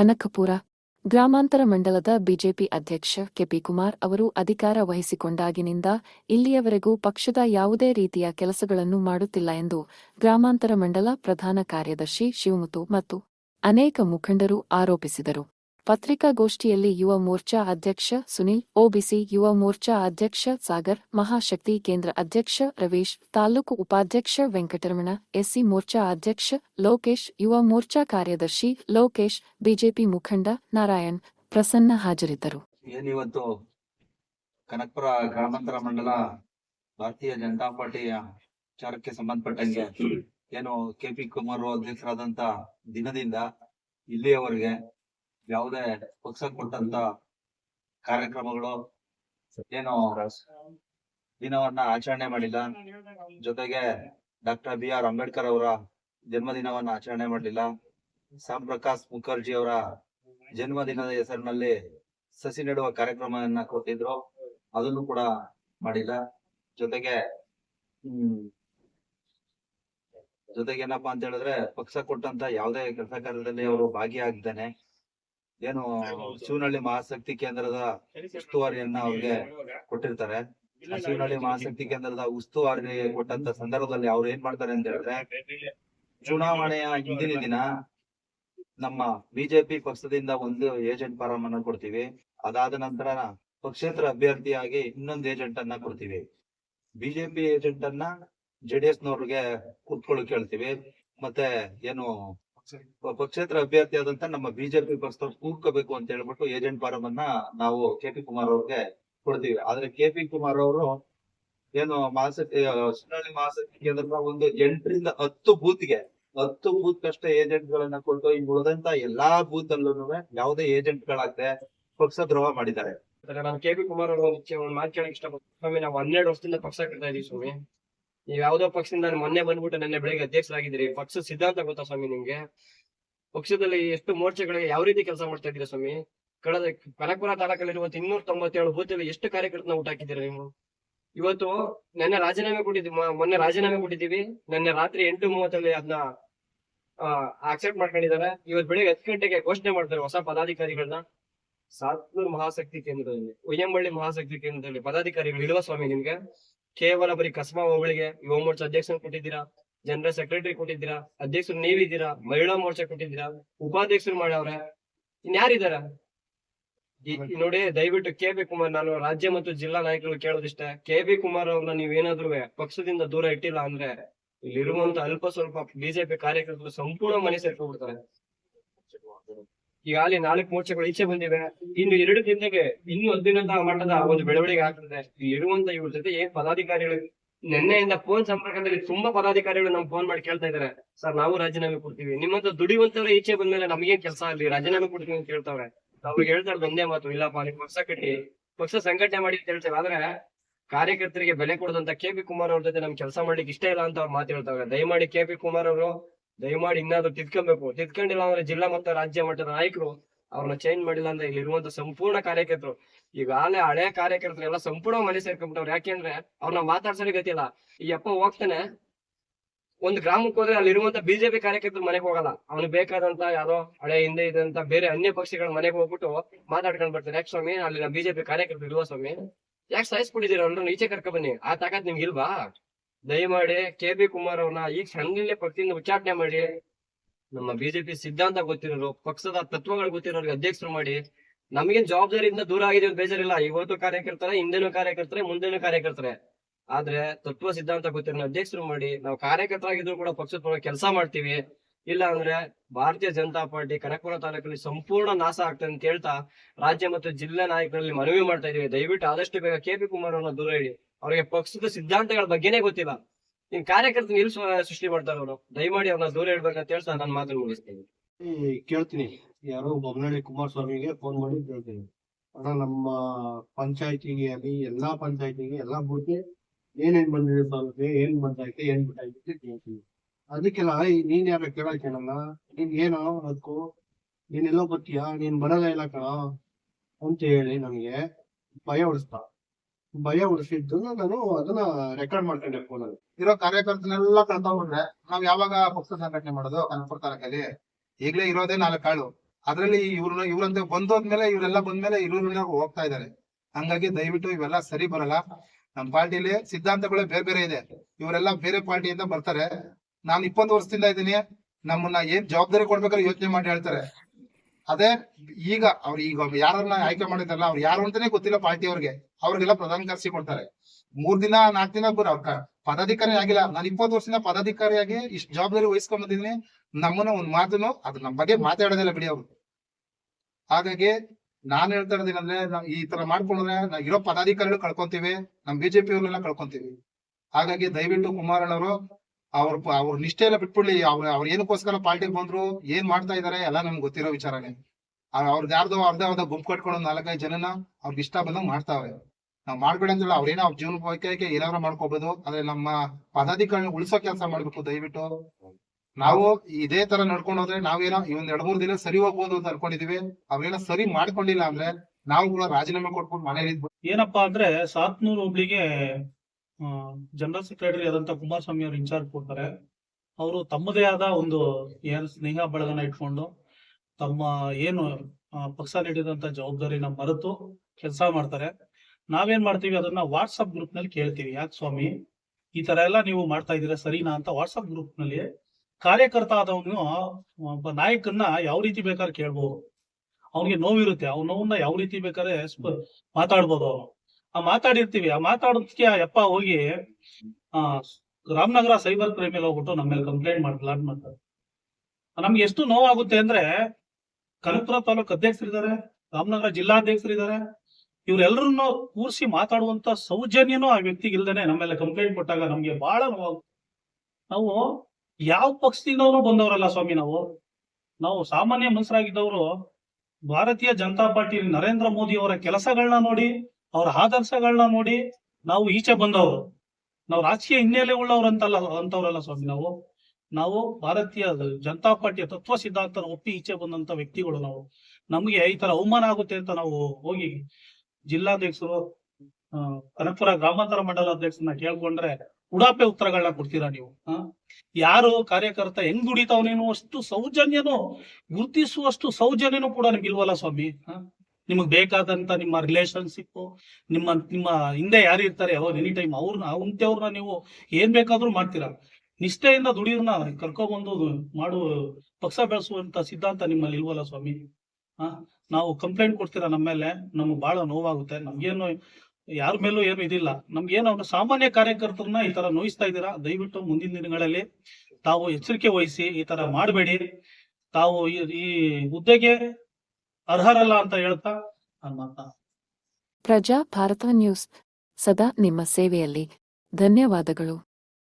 ಕನಕಪುರ ಗ್ರಾಮಾಂತರ ಮಂಡಲದ ಬಿಜೆಪಿ ಅಧ್ಯಕ್ಷ ಕೆಪಿ ಕುಮಾರ್ ಅವರು ಅಧಿಕಾರ ವಹಿಸಿಕೊಂಡಾಗಿನಿಂದ ಇಲ್ಲಿಯವರೆಗೂ ಪಕ್ಷದ ಯಾವುದೇ ರೀತಿಯ ಕೆಲಸಗಳನ್ನು ಮಾಡುತ್ತಿಲ್ಲ ಎಂದು ಗ್ರಾಮಾಂತರ ಮಂಡಲ ಪ್ರಧಾನ ಕಾರ್ಯದರ್ಶಿ ಶಿವಮುತು ಮತ್ತು ಅನೇಕ ಮುಖಂಡರು ಆರೋಪಿಸಿದರು. ಪತ್ರಿಕಾಗೋಷ್ಠಿಯಲ್ಲಿ ಯುವ ಮೋರ್ಚಾ ಅಧ್ಯಕ್ಷ ಸುನಿಲ್, ಒಬಿಸಿ ಯುವ ಮೋರ್ಚಾ ಅಧ್ಯಕ್ಷ ಸಾಗರ್, ಮಹಾಶಕ್ತಿ ಕೇಂದ್ರ ಅಧ್ಯಕ್ಷ ರವೀಶ್, ತಾಲೂಕು ಉಪಾಧ್ಯಕ್ಷ ವೆಂಕಟರಮಣ, ಎಸ್ಸಿ ಮೋರ್ಚಾ ಅಧ್ಯಕ್ಷ ಲೋಕೇಶ್, ಯುವ ಮೋರ್ಚಾ ಕಾರ್ಯದರ್ಶಿ ಲೋಕೇಶ್, ಬಿಜೆಪಿ ಮುಖಂಡ ನಾರಾಯಣ್ ಪ್ರಸನ್ನ ಹಾಜರಿದ್ದರು. ಏನಿವತ್ತು ಕನಕಪುರ ಗ್ರಾಮಾಂತರ ಮಂಡಲ ಭಾರತೀಯ ಜನತಾ ಪಾರ್ಟಿಯ ವಿಚಾರಕ್ಕೆ ಸಂಬಂಧಪಟ್ಟಂಗೆ ಏನು ಕೆಪಿ ಕುಮಾರ್ ಅಧ್ಯಕ್ಷರಾದಂತ ದಿನದಿಂದ ಇಲ್ಲಿಯವರೆಗೆ ಯಾವುದೇ ಪಕ್ಷ ಕೊಟ್ಟಂತ ಕಾರ್ಯಕ್ರಮಗಳು ಏನು ದಿನವನ್ನ ಆಚರಣೆ ಮಾಡಿಲ್ಲ. ಜೊತೆಗೆ ಡಾಕ್ಟರ್ ಬಿ ಆರ್ ಅಂಬೇಡ್ಕರ್ ಅವರ ಜನ್ಮದಿನವನ್ನ ಆಚರಣೆ ಮಾಡಲಿಲ್ಲ. ಶ್ಯಾಮ್ ಪ್ರಕಾಶ್ ಮುಖರ್ಜಿ ಅವರ ಜನ್ಮದಿನದ ಹೆಸರಿನಲ್ಲಿ ಸಸಿ ನೆಡುವ ಕಾರ್ಯಕ್ರಮವನ್ನ ಕೊಟ್ಟಿದ್ರು. ಅದನ್ನು ಕೂಡ ಮಾಡಿಲ್ಲ. ಜೊತೆಗೆ, ಹ್ಮ್, ಜೊತೆಗೆ ಏನಪ್ಪಾ ಅಂತ ಹೇಳಿದ್ರೆ ಪಕ್ಷ ಕೊಟ್ಟಂತ ಯಾವುದೇ ಕೆಲಸ ಕಾರ್ಯದಲ್ಲಿ ಅವರು ಭಾಗಿಯಾಗಿದ್ದಾನೆ. ಏನು ಶಿವನಹಳ್ಳಿ ಮಹಾಶಕ್ತಿ ಕೇಂದ್ರದ ಉಸ್ತುವಾರಿಯನ್ನ ಅವ್ರಿಗೆ ಕೊಟ್ಟಿರ್ತಾರೆ. ಶಿವನಹಳ್ಳಿ ಮಹಾಶಕ್ತಿ ಕೇಂದ್ರದ ಉಸ್ತುವಾರಿ ಕೊಟ್ಟಂತ ಸಂದರ್ಭದಲ್ಲಿ ಅವ್ರು ಏನ್ ಮಾಡ್ತಾರೆ ಅಂತ ಹೇಳಿದ್ರೆ ಚುನಾವಣೆಯ ಹಿಂದಿನ ದಿನ ನಮ್ಮ ಬಿಜೆಪಿ ಪಕ್ಷದಿಂದ ಒಂದು ಏಜೆಂಟ್ ಫಾರಂ ಅನ್ನ ಕೊಡ್ತೀವಿ. ಅದಾದ ನಂತರ ಪಕ್ಷೇತರ ಅಭ್ಯರ್ಥಿಯಾಗಿ ಇನ್ನೊಂದು ಏಜೆಂಟ್ ಅನ್ನ ಕೊಡ್ತೀವಿ. ಬಿಜೆಪಿ ಏಜೆಂಟ್ ಅನ್ನ ಜೆಡಿಎಸ್ ನವ್ರಿಗೆ ಕೂತ್ಕೊಳ್ಳೋಕೆ ಹೇಳ್ತೀವಿ. ಮತ್ತೆ ಏನು ಪಕ್ಷೇತರ ಅಭ್ಯರ್ಥಿ ಆದಂತ ನಮ್ಮ ಬಿಜೆಪಿ ಪಕ್ಷದವ್ರು ಕೂರ್ಕೋಬೇಕು ಅಂತ ಹೇಳ್ಬಿಟ್ಟು ಏಜೆಂಟ್ ಫಾರಂ ಅನ್ನ ನಾವು ಕೆ ಪಿ ಕುಮಾರ್ ಅವ್ರಿಗೆ ಕೊಡ್ತೀವಿ. ಆದ್ರೆ ಕೆ ಪಿ ಕುಮಾರ್ ಅವರು ಏನು ಮಹಾಸಕ್ತಿ ಶಿವನಹಳ್ಳಿ ಮಹಾಸಕ್ತಿ ಕೇಂದ್ರ ಒಂದು ಎಂಟರಿಂದ ಹತ್ತು ಬೂತ್ಗೆ, ಹತ್ತು ಬೂತ್ ಕಷ್ಟ ಏಜೆಂಟ್ ಗಳನ್ನ ಕೊಟ್ಟು ಈಗ ಉಳಿದಂತ ಎಲ್ಲಾ ಬೂತ್ ಅಲ್ಲೂ ಯಾವುದೇ ಏಜೆಂಟ್ ಗಳಾಗದೆ ಪಕ್ಷ ದ್ರೋಹ ಮಾಡಿದ್ದಾರೆ. ನಾನು ಕೆ ಪಿ ಕುಮಾರ್ ಅವರು ಒಂದು ಮಾತು ಕೇಳಕ್ ಇಷ್ಟಪಡ್ತೀನಿ. ಸ್ವಾಮಿ, ನಾವು ಹನ್ನೆರಡು ವರ್ಷದಿಂದ ಪಕ್ಷ ಕಟ್ತಾ ಇದೀವಿ ಸ್ವಾಮಿ. ನೀವು ಯಾವ್ದೋ ಪಕ್ಷದಿಂದ ಮೊನ್ನೆ ಬಂದ್ಬಿಟ್ಟು ನೆನ್ನೆ ಬೆಳಿಗ್ಗೆ ಅಧ್ಯಕ್ಷರಾಗಿದ್ದೀರಿ. ಪಕ್ಷ ಸಿದ್ಧಾಂತ ಗೊತ್ತಾ ಸ್ವಾಮಿ ನಿಮ್ಗೆ? ಪಕ್ಷದಲ್ಲಿ ಎಷ್ಟು ಮೋರ್ಚೆಗಳಿಗೆ ಯಾವ ರೀತಿ ಕೆಲಸ ಮಾಡ್ತಾ ಇದ್ದೀರಾ ಸ್ವಾಮಿ? ಕಳೆದ ಕನಕಪುರ ತಾಲೂಕಲ್ಲಿರುವಂತ ಇನ್ನೂರ ತೊಂಬತ್ತೇಳು ಬೂತಲ್ಲಿ ಎಷ್ಟು ಕಾರ್ಯಕರ್ತನ ಊಟ ಹಾಕಿದ್ದೀರಾ ನೀವು? ಇವತ್ತು ನೆನ್ನೆ ರಾಜೀನಾಮೆ ಕೊಟ್ಟಿದ್ದೀವಿ ಮ- ಮೊನ್ನೆ ರಾಜೀನಾಮೆ ಕೊಟ್ಟಿದ್ದೀವಿ. ನಿನ್ನೆ ರಾತ್ರಿ ಎಂಟು ಮೂವತ್ತಲ್ಲಿ ಅದನ್ನ ಆಕ್ಸೆಪ್ಟ್ ಮಾಡ್ಕೊಂಡಿದ್ದಾರೆ. ಇವತ್ತು ಬೆಳಿಗ್ಗೆ ಹತ್ತು ಗಂಟೆಗೆ ಘೋಷಣೆ ಮಾಡ್ತಾರೆ ಹೊಸ ಪದಾಧಿಕಾರಿಗಳನ್ನ. ಸಾತ್ನೂರ್ ಮಹಾಶಕ್ತಿ ಕೇಂದ್ರದಲ್ಲಿ, ಉಯ್ಯಂಬಳ್ಳಿ ಮಹಾಶಕ್ತಿ ಕೇಂದ್ರದಲ್ಲಿ ಪದಾಧಿಕಾರಿಗಳು ಇಲ್ವಾ ಸ್ವಾಮಿ ನಿಮ್ಗೆ? ಕೇವಲ ಬರೀ ಕಸ್ಬಾ ಹೋಬಳಿಗೆ ಯುವ ಮೋರ್ಚಾ ಅಧ್ಯಕ್ಷನ ಕೊಟ್ಟಿದ್ದೀರಾ? ಜನರಲ್ ಸೆಕ್ರೆಟರಿ ಕೊಟ್ಟಿದ್ದೀರಾ? ಅಧ್ಯಕ್ಷರು ನೀವಿದ್ದೀರಾ? ಮಹಿಳಾ ಮೋರ್ಚಾ ಕೊಟ್ಟಿದ್ದೀರಾ? ಉಪಾಧ್ಯಕ್ಷರು ಮಾಡವ್ರೆ ಇನ್ಯಾರಿದಾರ ನೋಡಿ ದಯವಿಟ್ಟು ಕೆ ಬಿ ಕುಮಾರ್, ನಾನು ರಾಜ್ಯ ಮತ್ತು ಜಿಲ್ಲಾ ನಾಯಕರು ಕೇಳೋದಿಷ್ಟ. ಕೆ ಬಿ ಕುಮಾರ್ ಅವ್ರನ್ನ ನೀವೇನಾದ್ರೂ ಪಕ್ಷದಿಂದ ದೂರ ಇಟ್ಟಿಲ್ಲ ಅಂದ್ರೆ ಇಲ್ಲಿರುವಂತ ಅಲ್ಪ ಸ್ವಲ್ಪ ಬಿಜೆಪಿ ಕಾರ್ಯಕರ್ತರು ಸಂಪೂರ್ಣ ಮನೆ ಸೇರ್ಕೊಂಡ್ಬಿಡ್ತಾರೆ. ಈಗಾಗಲೇ ನಾಲ್ಕು ಮೋರ್ಚೆಗಳು ಈಚೆ ಬಂದಿವೆ. ಇನ್ನು ಎರಡು ದಿನಕ್ಕೆ, ಇನ್ನು ಹದ್ದಿನಂತ ಮಟ್ಟದ ಒಂದು ಬೆಳವಣಿಗೆ ಆಗ್ತದೆ. ಇರುವಂತ ಇವ್ರ ಜೊತೆ ಏನ್ ಪದಾಧಿಕಾರಿಗಳು, ನಿನ್ನೆಯಿಂದ ಫೋನ್ ಸಂಪರ್ಕದಲ್ಲಿ ತುಂಬಾ ಪದಾಧಿಕಾರಿಗಳು ನಮ್ಗೆ ಫೋನ್ ಮಾಡಿ ಕೇಳ್ತಾ ಇದಾರೆ ಸರ್, ನಾವು ರಾಜೀನಾಮೆ ಕೊಡ್ತೀವಿ. ನಿಮ್ಮಂತ ದುಡಿಯುವಂತವ್ರು ಈಚೆ ಬಂದ್ಮೇಲೆ ನಮಗೇನ್ ಕೆಲಸ ಅಲ್ಲಿ ರಾಜೀನಾಮೆ ಕೊಡ್ತೀವಿ ಅಂತ ಹೇಳ್ತಾವ್ರೆ. ಅವ್ರಿಗೆ ಹೇಳ್ತಾರೆ ಒಂದೇ ಮಾತು. ಇಲ್ಲಪ್ಪ, ನೀವು ಪಕ್ಷ ಕಟ್ಟಿ, ಪಕ್ಷ ಸಂಘಟನೆ ಮಾಡಿ ಅಂತ ಹೇಳ್ತೇವೆ. ಆದ್ರೆ ಕಾರ್ಯಕರ್ತರಿಗೆ ಬೆಲೆ ಕೊಡದಂತ ಕೆ. ಪಿ. ಕುಮಾರ್ ಅವ್ರ ಜೊತೆ ನಮ್ ಕೆಲಸ ಮಾಡ್ಲಿಕ್ಕೆ ಇಷ್ಟ ಇಲ್ಲ ಅಂತ ಅವ್ರು ಮಾತು ಹೇಳ್ತಾವ್ರೆ. ದಯಮಾಡಿ ಕೆ. ಪಿ. ಕುಮಾರ್ ಅವರು ದಯಮಾಡಿ ಇನ್ನಾದ್ರೂ ತಿದ್ಕೊಬೇಕು. ತಿದ್ಕೊಂಡಿಲ್ಲ ಅಂದ್ರೆ ಜಿಲ್ಲಾ ಮತ್ತು ರಾಜ್ಯ ಮಟ್ಟದ ನಾಯಕರು ಅವ್ರನ್ನ ಚೇಂಜ್ ಮಾಡಿಲ್ಲ ಅಂದ್ರೆ ಇಲ್ಲಿ ಇರುವಂತ ಸಂಪೂರ್ಣ ಕಾರ್ಯಕರ್ತರು. ಈಗಾಗಲೇ ಹಳೆ ಕಾರ್ಯಕರ್ತರು ಎಲ್ಲ ಸಂಪೂರ್ಣ ಮನೆ ಸೇರ್ಕೊಂಡ್ಬಿಟ್ಟವ್ರು. ಯಾಕೆಂದ್ರೆ ಅವ್ರನ್ನ ಮಾತಾಡ್ಸೋದೇ ಗೊತ್ತಿಲ್ಲ ಈ ಅಪ್ಪ ಹೋಗ್ತಾನೆ, ಒಂದ್ ಗ್ರಾಮಕ್ಕೆ ಹೋದ್ರೆ ಅಲ್ಲಿ ಇರುವಂತ ಬಿಜೆಪಿ ಕಾರ್ಯಕರ್ತರು ಮನೆಗೆ ಹೋಗಲ್ಲ. ಅವ್ನಿಗೆ ಬೇಕಾದಂತ ಯಾವ್ದೋ ಹಳೆ ಹಿಂದೆ ಇದ್ದಂತ ಬೇರೆ ಅನ್ಯ ಪಕ್ಷಗಳ ಮನೆಗೆ ಹೋಗ್ಬಿಟ್ಟು ಮಾತಾಡ್ಕೊಂಡ್ ಬರ್ತಾರೆ. ಯಾಕೆ ಸ್ವಾಮಿ? ಅಲ್ಲಿನ ಬಿಜೆಪಿ ಕಾರ್ಯಕರ್ತರು ಇಲ್ವಾ ಸ್ವಾಮಿ? ಯಾಕೆ ಸಾಯಿಸ್ಬಿಟ್ಟಿದ್ದೀರ? ಅವ್ರನ್ನ ಈಚೆ ಕರ್ಕ ಬನ್ನಿ. ಆ ತಾಕತ್ ನಿಮ್ಗೆ ಇಲ್ವಾ? ದಯಮಾಡಿ ಕೆ ಬಿ ಕುಮಾರ್ ಅವ್ರನ್ನ ಈಗ ಸಣ್ಣಲ್ಲೇ ಪಕ್ಷದಿಂದ ಉಚ್ಚಾಟನೆ ಮಾಡಿ, ನಮ್ಮ ಬಿಜೆಪಿ ಸಿದ್ಧಾಂತ ಗೊತ್ತಿರೋರು, ಪಕ್ಷದ ತತ್ವಗಳು ಗೊತ್ತಿರೋರಿಗೆ ಅಧ್ಯಕ್ಷರು ಮಾಡಿ, ನಮಗೇನ್ ಜವಾಬ್ದಾರಿಯಿಂದ ದೂರ ಆಗಿದೆ ಅಂತ ಬೇಜಾರಿಲ್ಲ. ಇವತ್ತು ಕಾರ್ಯಕರ್ತರ, ಹಿಂದೆನೂ ಕಾರ್ಯಕರ್ತರೆ, ಮುಂದೆನೂ ಕಾರ್ಯಕರ್ತರೆ. ಆದ್ರೆ ತತ್ವ ಸಿದ್ಧಾಂತ ಗೊತ್ತಿರೋ ಅಧ್ಯಕ್ಷರು ಮಾಡಿ, ನಾವು ಕಾರ್ಯಕರ್ತರಾಗಿದ್ರು ಕೂಡ ಪಕ್ಷದ ಕೆಲಸ ಮಾಡ್ತೀವಿ. ಇಲ್ಲ ಅಂದ್ರೆ ಭಾರತೀಯ ಜನತಾ ಪಾರ್ಟಿ ಕನಕಪುರ ತಾಲೂಕಲ್ಲಿ ಸಂಪೂರ್ಣ ನಾಶ ಆಗ್ತದೆ ಅಂತ ಹೇಳ್ತಾ, ರಾಜ್ಯ ಮತ್ತು ಜಿಲ್ಲಾ ನಾಯಕರಲ್ಲಿ ಮನವಿ ಮಾಡ್ತಾ ಇದೀವಿ. ದಯವಿಟ್ಟು ಆದಷ್ಟು ಬೇಗ ಕೆ ಪಿ ಕುಮಾರ್ ಅವ್ರನ್ನ ದೂರ ಇಡಿ ಅವ್ರಿಗೆ ಪಕ್ಷದ ಸಿದ್ಧಾಂತಗಳ ಬಗ್ಗೆನೇ ಗೊತ್ತಿಲ್ಲ. ನಿಮ್ ಕಾರ್ಯಕರ್ತನ ಎಲ್ಲಿ ಸೃಷ್ಟಿ ಮಾಡ್ತಾರ ಅವರು? ದಯಮಾಡಿ ಅವ್ರನ್ನ ದೂರ ಇಡ್ಬೇಕಂತ ಹೇಳ್ತಾ ನಾನು ಮಾತನ್ನು ಮುಗಿಸ್ತೀನಿ. ಕೇಳ್ತೀನಿ. ಯಾರೋ ಬೊಮ್ಮನಹಳ್ಳಿ ಕುಮಾರಸ್ವಾಮಿಗೆ ಫೋನ್ ಮಾಡಿ ಕೇಳ್ತೀನಿ. ಅಣ್ಣ, ನಮ್ಮ ಪಂಚಾಯತಿಗೆ ಅಲ್ಲಿ ಎಲ್ಲಾ ಪಂಚಾಯತಿಗೆ ಎಲ್ಲಾ ಬೂತ್ಗೆ ಏನೇನ್ ಬಂದಿದೆ ಸ್ವಾಮಿ ಏನ್ ಬಂದೈತೆ ಏನ್ ಬಿಟ್ಟೈತೆ ಕೇಳ್ತೀನಿ. ಅದಕ್ಕೆಲ್ಲ ನೀನ್ ಯಾರ ಕೇಳಲ್ಲ ನೀನ್ ಏನೋ ಅದಕ್ಕೂ ನೀನೆಲ್ಲೋ ಬರ್ತೀಯಾ? ನೀನ್ ಬರಲ್ಲ ಇಲ್ಲ ಕಣ? ಅಂತ ಹೇಳಿ ನಮ್ಗೆ ಭಯ ಉಡಿಸ್ತ ಭಯ ಉಡಿಸಿದ್ದು ನಾನು ಅದನ್ನ ರೆಕಾರ್ಡ್ ಮಾಡ್ಕೊಂಡೆ ಫೋನಲ್ಲಿ ಇರೋ ಕಾರ್ಯಕರ್ತನೆಲ್ಲ ಕಳ್ಕೊಂಡ್ಬಿಟ್ರೆ ನಾವ್ ಯಾವಾಗ ಪಕ್ಷ ಸಂಘಟನೆ ಮಾಡೋದು ಕನಕಪುರ ತಾಲೂಕಲ್ಲಿ? ಈಗ್ಲೇ ಇರೋದೇ ನಾಲ್ಕು ಕಾಳು. ಅದ್ರಲ್ಲಿ ಇವ್ರನ್ನ ಇವ್ರಂತ ಬಂದೋದ್ಮೇಲೆ ಇವರೆಲ್ಲ ಬಂದ್ಮೇಲೆ ಇವ್ರನ್ನ ಹೋಗ್ತಾ ಇದಾರೆ ಹಂಗಾಗಿ ದಯವಿಟ್ಟು ಇವೆಲ್ಲ ಸರಿ ಬರಲ್ಲ. ನಮ್ ಪಾರ್ಟಿಲಿ ಸಿದ್ಧಾಂತಗಳೇ ಬೇರೆ ಬೇರೆ ಇದೆ. ಇವರೆಲ್ಲ ಬೇರೆ ಪಾರ್ಟಿಯಿಂದ ಬರ್ತಾರೆ. ನಾನು ಇಪ್ಪತ್ತು ವರ್ಷದಿಂದ ಇದ್ದೀನಿ. ನಮ್ಮನ್ನ ಏನ್ ಜವಾಬ್ದಾರಿ ಕೊಡ್ಬೇಕಾದ್ರೆ ಯೋಚನೆ ಮಾಡಿ ಹೇಳ್ತಾರೆ. ಅದೇ ಈಗ ಅವ್ರು ಈಗ ಯಾರನ್ನ ಆಯ್ಕೆ ಮಾಡಿದಾರಲ್ಲ ಅವ್ರು ಯಾರು ಅಂತಾನೆ ಗೊತ್ತಿಲ್ಲ ಪಾರ್ಟಿ ಅವ್ರಿಗೆ. ಅವ್ರಿಗೆಲ್ಲ ಪ್ರಧಾನ ಕರೆಸಿ ಕೊಡ್ತಾರೆ. ಮೂರ್ ದಿನ, ನಾಲ್ಕು ದಿನ ಬರ ಪದಾಧಿಕಾರಿ ಆಗಿಲ್ಲ. ನಾನು ಇಪ್ಪತ್ತು ವರ್ಷದಿಂದ ಪದಾಧಿಕಾರಿಯಾಗಿ ಇಷ್ಟು ಜವಾಬ್ದಾರಿ ವಹಿಸ್ಕೊಂಡ್ ಬಂದಿದ್ದೀನಿ ನಮ್ಮನ್ನ ಒಂದ್ ಮಾತನ್ನು, ಅದು ನಮ್ಮ ಬಗ್ಗೆ ಮಾತಾಡೋದಿಲ್ಲ ಬಿಡಿ ಅವ್ರು. ಹಾಗಾಗಿ ನಾನ್ ಹೇಳ್ತಾ ಇರೋದೇನಂದ್ರೆ ಈ ತರ ಮಾಡ್ಕೊಂಡ್ರೆ ನಾವ್ ಇರೋ ಪದಾಧಿಕಾರಿಗಳು ಕಳ್ಕೊಂತೀವಿ, ನಮ್ ಬಿಜೆಪಿ ಅವ್ರನ್ನೆಲ್ಲ ಕಳ್ಕೊಂತೀವಿ. ಹಾಗಾಗಿ ದಯವಿಟ್ಟು ಕುಮಾರಣ್ಣವರು ಅವ್ರ ಅವ್ರ ನಿಷ್ಠೆ ಎಲ್ಲ ಬಿಟ್ಬಿಡ್ಲಿ. ಅವ್ರ ಅವ್ರ ಏನಕ್ಕೋಸ್ಕರ ಪಾರ್ಟಿಗೆ ಬಂದ್ರು, ಏನ್ ಮಾಡ್ತಾ ಇದಾರೆ ಎಲ್ಲ ನಮ್ಗೆ ಗೊತ್ತಿರೋ ವಿಚಾರನೇ. ಅವ್ರದ್ದು ಯಾರ್ದೋ ಅರ್ಧ ಅರ್ಧ ಗುಂಪು ಕಟ್ಕೊಂಡು ನಾಲ್ಕೈದು ಜನನ ಅವ್ರಿಗೆ ಇಷ್ಟ ಬಂದಂಗ್ ಮಾಡ್ತಾವೆ ನಾವ್ ಮಾಡ್ಬೇಡ ಅಂತಲ್ಲ ಅವ್ರೇನೋ ಅವ್ರ ಜೀವನ ಬಗ್ಗೆ ಏನಾದ್ರು ಮಾಡ್ಕೋಬಹುದು ಆದ್ರೆ ನಮ್ಮ ಪದಾಧಿಕಾರಿ ಉಳಿಸೋ ಕೆಲಸ ಮಾಡ್ಬೇಕು ದಯವಿಟ್ಟು. ನಾವು ಇದೇ ತರ ನಡ್ಕೊಂಡು ಹೋದ್ರೆ ನಾವೇನೋ ಒಂದ್ ಎರಡ್ ಮೂರ್ ದಿನ ಸರಿ ಹೋಗ್ಬೋದು ಅಂತ ಅನ್ಕೊಂಡಿದೀವಿ. ಅವ್ರೇನೋ ಸರಿ ಮಾಡ್ಕೊಂಡಿಲ್ಲ ಅಂದ್ರೆ ನಾವು ಕೂಡ ರಾಜೀನಾಮೆ ಕೊಟ್ಕೊಂಡು ಮನೇಲಿ ಏನಪ್ಪಾ ಅಂದ್ರೆ ಸಾತ್ನೂರ್ ಹೋಬ್ಳಿಗೆ ಜನರಲ್ ಸೆಕ್ರೆಟರಿ ಆದಂತ ಕುಮಾರಸ್ವಾಮಿ ಅವರು ಇನ್ಚಾರ್ಜ್ ಕೊಡ್ತಾರೆ. ಅವರು ತಮ್ಮದೇ ಆದ ಒಂದು ಏನ್ ಸ್ನೇಹ ಬಳಗನ ಇಟ್ಕೊಂಡು ತಮ್ಮ ಏನು ಪಕ್ಷ ನೀಡಿದಂತ ಜವಾಬ್ದಾರಿನ ಮರೆತು ಕೆಲಸ ಮಾಡ್ತಾರೆ. ನಾವೇನ್ ಮಾಡ್ತೀವಿ ಅದನ್ನ ವಾಟ್ಸಪ್ ಗ್ರೂಪ್ನಲ್ಲಿ ಕೇಳ್ತೀವಿ. ಯಾಕೆ ಸ್ವಾಮಿ? ಈ ತರ ಎಲ್ಲ ನೀವು ಮಾಡ್ತಾ ಇದೀರಾ ಸರಿನಾ ಅಂತ ವಾಟ್ಸಪ್ ಗ್ರೂಪ್ನಲ್ಲಿ ಕಾರ್ಯಕರ್ತ ಆದವನು ಒಬ್ಬ ನಾಯಕನ್ನ ಯಾವ ರೀತಿ ಬೇಕಾದ್ರೆ ಕೇಳ್ಬೋದು. ಅವನಿಗೆ ನೋವಿರುತ್ತೆ. ಅವ್ನ ನೋವನ್ನ ಯಾವ ರೀತಿ ಬೇಕಾದ್ರೆ ಮಾತಾಡ್ಬೋದು ಅವನು. ಆ ಮಾತಾಡಿರ್ತೀವಿ, ಆ ಮಾತಾಡೋದಕ್ಕೆ ಆ ಯಪ್ಪ ಹೋಗಿ, ಆ, ರಾಮನಗರ ಸೈಬರ್ ಕ್ರೈಮ್ ಎಲ್ಲ ಹೋಗ್ಬಿಟ್ಟು ನಮ್ಮ ಮೇಲೆ ಕಂಪ್ಲೇಂಟ್ ಮಾಡಿ ಲಾಡ್ ಮಾಡ್ತಾರೆ. ನಮ್ಗೆ ಎಷ್ಟು ನೋವಾಗುತ್ತೆ ಅಂದ್ರೆ ಕನಕಪುರ ತಾಲೂಕ್ ಅಧ್ಯಕ್ಷರಿದ್ದಾರೆ ರಾಮನಗರ ಜಿಲ್ಲಾಧ್ಯಕ್ಷರಿದ್ದಾರೆ ಇವ್ರೆಲ್ಲರನ್ನು ಕೂರಿಸಿ ಮಾತಾಡುವಂತ ಸೌಜನ್ಯನೂ ಆ ವ್ಯಕ್ತಿಗೆ ಇಲ್ದೇನೆ ನಮ್ಮ ಮೇಲೆ ಕಂಪ್ಲೇಂಟ್ ಕೊಟ್ಟಾಗ ನಮ್ಗೆ ಬಹಳ ನೋವಾಗುತ್ತೆ. ನಾವು ಯಾವ ಪಕ್ಷದಿಂದವರು ಬಂದವರಲ್ಲ ಸ್ವಾಮಿ ನಾವು. ನಾವು ಸಾಮಾನ್ಯ ಮನುಷ್ಯರಾಗಿದ್ದವರು ಭಾರತೀಯ ಜನತಾ ಪಾರ್ಟಿ ನರೇಂದ್ರ ಮೋದಿ ಅವರ ಕೆಲಸಗಳನ್ನ ನೋಡಿ ಅವರ ಆದರ್ಶಗಳನ್ನ ನೋಡಿ ನಾವು ಈಚೆ ಬಂದವರು. ನಾವು ರಾಜಕೀಯ ಹಿನ್ನೆಲೆ ಉಳ್ಳವ್ರು ಅಂತಲ್ಲ ಅಂತವ್ರಲ್ಲ ಸ್ವಾಮಿ ನಾವು. ನಾವು ಭಾರತೀಯ ಜನತಾ ಪಾರ್ಟಿಯ ತತ್ವ ಸಿದ್ಧಾಂತನ ಒಪ್ಪಿ ಈಚೆ ಬಂದಂತ ವ್ಯಕ್ತಿಗಳು ನಾವು. ನಮ್ಗೆ ಈ ತರ ಅವಮಾನ ಆಗುತ್ತೆ ಅಂತ ನಾವು ಹೋಗಿ ಜಿಲ್ಲಾಧ್ಯಕ್ಷರು ಕನಕಪುರ ಗ್ರಾಮಾಂತರ ಮಂಡಲ ಅಧ್ಯಕ್ಷರನ್ನ ಕೇಳ್ಕೊಂಡ್ರೆ ಉಡಾಪೆ ಉತ್ತರಗಳನ್ನ ಕೊಡ್ತೀರಾ ನೀವು? ಯಾರು ಕಾರ್ಯಕರ್ತ ಹೆಂಗ್ ದುಡಿತಾವನೇನೋ ಅಷ್ಟು ಸೌಜನ್ಯನು ಗುರುತಿಸುವಷ್ಟು ಸೌಜನ್ಯನು ಕೂಡ ನಿಮ್ಗೆ ಇಲ್ವಲ್ಲ ಸ್ವಾಮಿ? ನಿಮಗ್ ಬೇಕಾದಂತ ನಿಮ್ಮ ರಿಲೇಶನ್ಶಿಪ್ ನಿಮ್ಮ ನಿಮ್ಮ ಹಿಂದೆ ಯಾರು ಇರ್ತಾರೆ ಅವ್ರು ಎನಿ ಟೈಮ್ ಅವ್ರನ್ನ ಅವ್ರನ್ನ ನೀವು ಏನ್ ಬೇಕಾದ್ರೂ ಮಾಡ್ತೀರಾ. ನಿಷ್ಠೆಯಿಂದ ದುಡಿಯೋರ್ನ ಕರ್ಕೊಬಂದು ಮಾಡುವ ಪಕ್ಷ ಬೆಳೆಸುವಂತ ಸಿದ್ಧಾಂತ ನಿಮ್ಮಲ್ಲಿ ಇಲ್ವಲ್ಲ ಸ್ವಾಮಿ? ಆ, ನಾವು ಕಂಪ್ಲೇಂಟ್ ಕೊಡ್ತೀರಾ ನಮ್ಮ ಮೇಲೆ, ನಮ್ಗೆ ಬಹಳ ನೋವಾಗುತ್ತೆ, ನಮ್ಗೇನು ಯಾರ ಮೇಲೂ ಏನು ಇದಿಲ್ಲ. ನಮ್ಗೇನು ಅವ್ರ ಸಾಮಾನ್ಯ ಕಾರ್ಯಕರ್ತರನ್ನ ಈ ತರ ನೋಯಿಸ್ತಾ ಇದ್ದೀರಾ? ದಯವಿಟ್ಟು ಮುಂದಿನ ದಿನಗಳಲ್ಲಿ ತಾವು ಎಚ್ಚರಿಕೆ ವಹಿಸಿ ಈ ತರ ಮಾಡಬೇಡಿ. ತಾವು ಈ ಹುದ್ದೆಗೆ ಅರ್ಹರಲ್ಲ ಅಂತ ಹೇಳ್ತಾ ನನ್ನ ಮಾತ. ಪ್ರಜಾ ಭಾರತ ನ್ಯೂಸ್. ಸದಾ ನಿಮ್ಮ ಸೇವೆಯಲ್ಲಿ. ಧನ್ಯವಾದಗಳು.